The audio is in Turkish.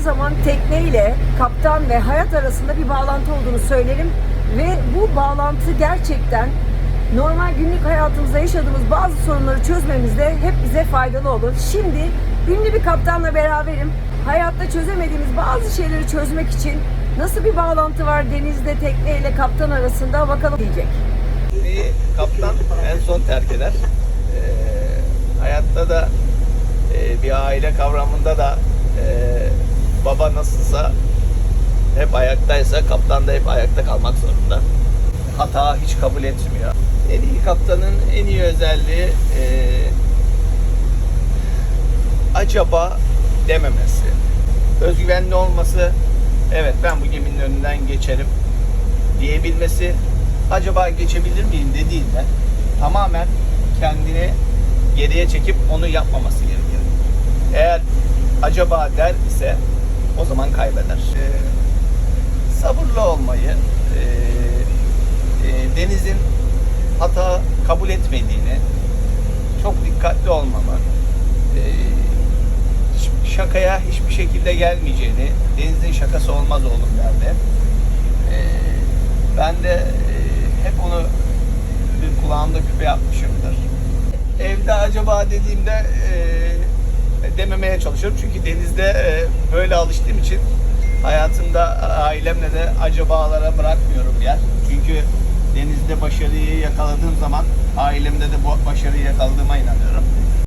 zaman tekneyle kaptan ve hayat arasında bir bağlantı olduğunu söylerim ve bu bağlantı gerçekten normal günlük hayatımızda yaşadığımız bazı sorunları çözmemizde hep bize faydalı olur. Şimdi ünlü bir kaptanla beraberim. Hayatta çözemediğimiz bazı şeyleri çözmek için nasıl bir bağlantı var denizde tekneyle kaptan arasında bakalım diyecek. Kaptan en son terk eder. Ee, hayatta da e, bir aile kavramında da e, baba nasılsa hep ayaktaysa kaptan da hep ayakta kalmak zorunda. Hata hiç kabul etmiyor. En iyi kaptanın en iyi özelliği e, acaba dememesi. Özgüvenli olması. Evet ben bu geminin önünden geçerim diyebilmesi acaba geçebilir miyim dediğinde tamamen kendini geriye çekip onu yapmaması gerekir. Eğer acaba der ise o zaman kaybeder. Ee, sabırlı olmayı, e, e, denizin hata kabul etmediğini, çok dikkatli olmamı, e, şakaya hiçbir şekilde gelmeyeceğini, denizin şakası olmaz oğlum derdi. E, ben de e, hep onu bir kulağımda küpe yapmışımdır. Evde acaba dediğimde e, dememeye çalışıyorum. Çünkü denizde e, böyle alıştığım için hayatımda ailemle de acabalara bırakmıyorum yer. Çünkü denizde başarıyı yakaladığım zaman ailemde de bu başarıyı yakaladığıma inanıyorum.